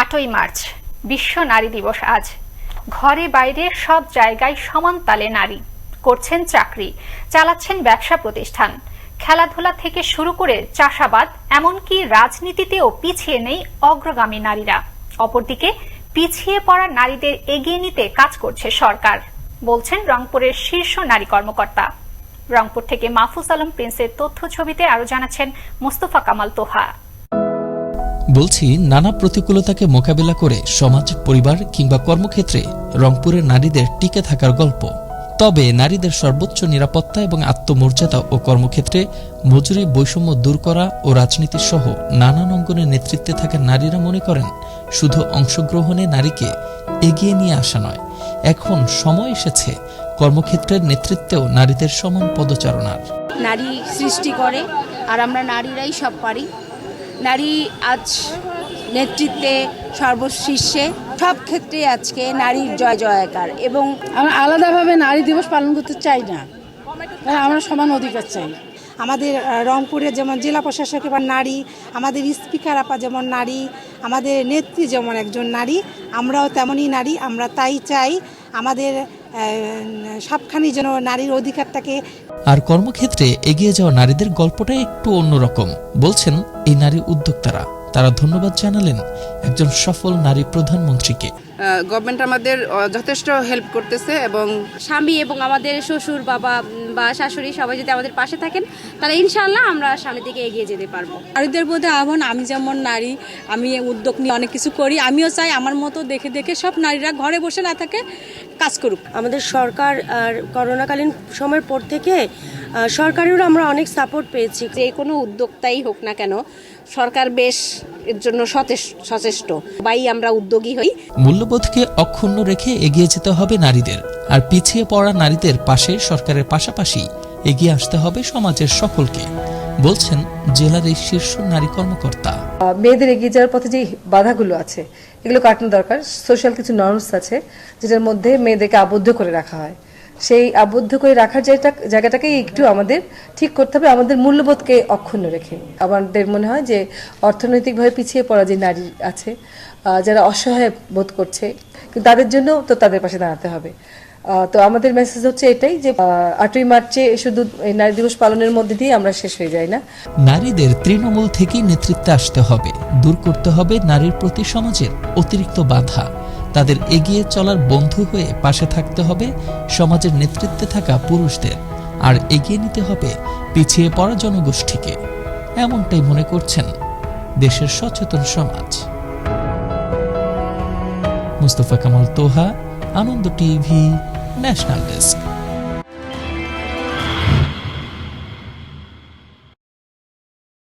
আটই মার্চ, বিশ্ব নারী দিবস আজ। ঘরে বাইরে সব জায়গায় সমান তালে নারী। করছেন চাকরি, চালাচ্ছেন ব্যবসা প্রতিষ্ঠান। খেলাধুলা থেকে শুরু করে চাষাবাদ, এমনকি রাজনীতিতেও পিছিয়ে নেই অগ্রগামী নারীরা। অপরদিকে, পিছিয়ে পড়া নারীদের এগিয়ে নিতে কাজ করছে সরকার, বলছেন রংপুরের শীর্ষ নারী কর্মকর্তা। রংপুর থেকে মাহফুজ আলম প্রিন্সের তথ্য ছবিতে আরও জানাচ্ছেন মোস্তফা কামাল তোহা। বলছি, নানা প্রতিকূলতাকে মোকাবিলা করে সমাজ, পরিবার কিংবা কর্মক্ষেত্রে রংপুরের নারীদের টিকে থাকার গল্প। তবে নারীদের সর্বোচ্চ নিরাপত্তা এবং আত্মমর্যাদা ও কর্মক্ষেত্রে মজুরি বৈষম্য দূর করা ও রাজনীতি সহ নানান অঙ্গনের নেতৃত্বে থাকা নারীরা মনে করেন, শুধু অংশগ্রহণে নারীকে এগিয়ে নিয়ে আসা নয়। এখন সময় এসেছে কর্মক্ষেত্রের নেতৃত্বেও নারীদের সমান পদচারণার। নারী সৃষ্টি করে, আর আমরা নারীরাই সব পারি। নারী আজ নেতৃত্বে সর্বশীর্ষে। সব ক্ষেত্রে আজকে নারীর জয় জয়কার এবং আমরা আলাদাভাবে নারী দিবস পালন করতে চাই না। আমরা সমান অধিকার চাই। আমাদের রংপুরে যেমন জেলা প্রশাসক এবার নারী আমাদের স্পিকার আপা যেমন নারী আমাদের নেত্রী যেমন একজন নারী আমরাও তেমনই নারী আমরা তাই চাই। আমাদের সবখানি যেন নারীর অধিকারটাকে আর কর্মক্ষেত্রে এগিয়ে যাওয়া নারীদের গল্পটা একটু অন্যরকম। বলছেন এই নারী উদ্যোক্তারা। তারা ধন্যবাদ জানালেন একজন সফল নারী প্রধানমন্ত্রীকে। গভর্নমেন্ট আমাদের যথেষ্ট হেল্প করতেছে এবং স্বামী এবং আমাদের শ্বশুর বাবা বা শাশুড়ি সবাই যদি আমাদের পাশে থাকেন তাহলে ইনশাআল্লাহ আমরা সামনের দিকে এগিয়ে যেতে পারব। নারীদের মধ্যে আহ্বান আমি যেমন নারী আমি উদ্যোগ নিয়ে অনেক কিছু করি আমিও চাই আমার মতো দেখে দেখে সব নারীরা ঘরে বসে না থাকে কাজ করুক। আমাদের সরকার আর করোনাকালীন সময়ের পর থেকে সরকারেরও আমরা অনেক সাপোর্ট পেয়েছি। যে কোনো উদ্যোক্তাই হোক না কেন সরকার বেশ এর জন্য সচেষ্ট। বাই আমরা উদ্যোগী হই। মূল্যবোধকে অক্ষুণ্ণ রেখে এগিয়ে যেতে হবে নারীদের। আর পিছিয়ে পড়া নারীদের পাশে সরকারের পাশাপাশি এগিয়ে আসতে হবে সমাজের সকলকে বলছেন জেলার এই শীর্ষ নারী কর্মকর্তা। মেয়েদের এগিয়ে যাওয়ার পথে যে বাধাগুলো আছে এগুলো কাটানো দরকার। সোশ্যাল কিছু নর্মস আছে যেটার মধ্যে মেয়েদেরকে আবদ্ধ করে রাখা হয়। সেই আবদ্ধ করে রাখার জায়গাটা জায়গাটাকে একটু আমাদের ঠিক করতে হবে, আমাদের মূল্যবোধকে অক্ষুণ্ণ রেখে। আমাদের মনে হয় যে অর্থনৈতিকভাবে পিছিয়ে পড়া যে নারী আছে যারা অসহায় বোধ করছে তাদের জন্য তো তাদের পাশে দাঁড়াতে হবে। তো আমাদের মেসেজ হচ্ছে এটাই যে আটই মার্চে শুধু নারী দিবস পালনের মধ্যে দিয়ে আমরা শেষ হয়ে যাই না। নারীদের তৃণমূল থেকেই নেতৃত্বে আসতে হবে। দূর করতে হবে নারীর প্রতি সমাজের অতিরিক্ত বাধা। তাদের এগিয়ে চলার বন্ধু হয়ে পাশে থাকতে হবে সমাজের নেতৃত্বে থাকা পুরুষদের, আর এগিয়ে নিতে হবে পিছিয়ে পড়া জনগোষ্ঠীকে। এমনটাই মনে করছেন দেশের সচেতন সমাজ। Mustafa Kamal Toha, Ananda TV, national desk.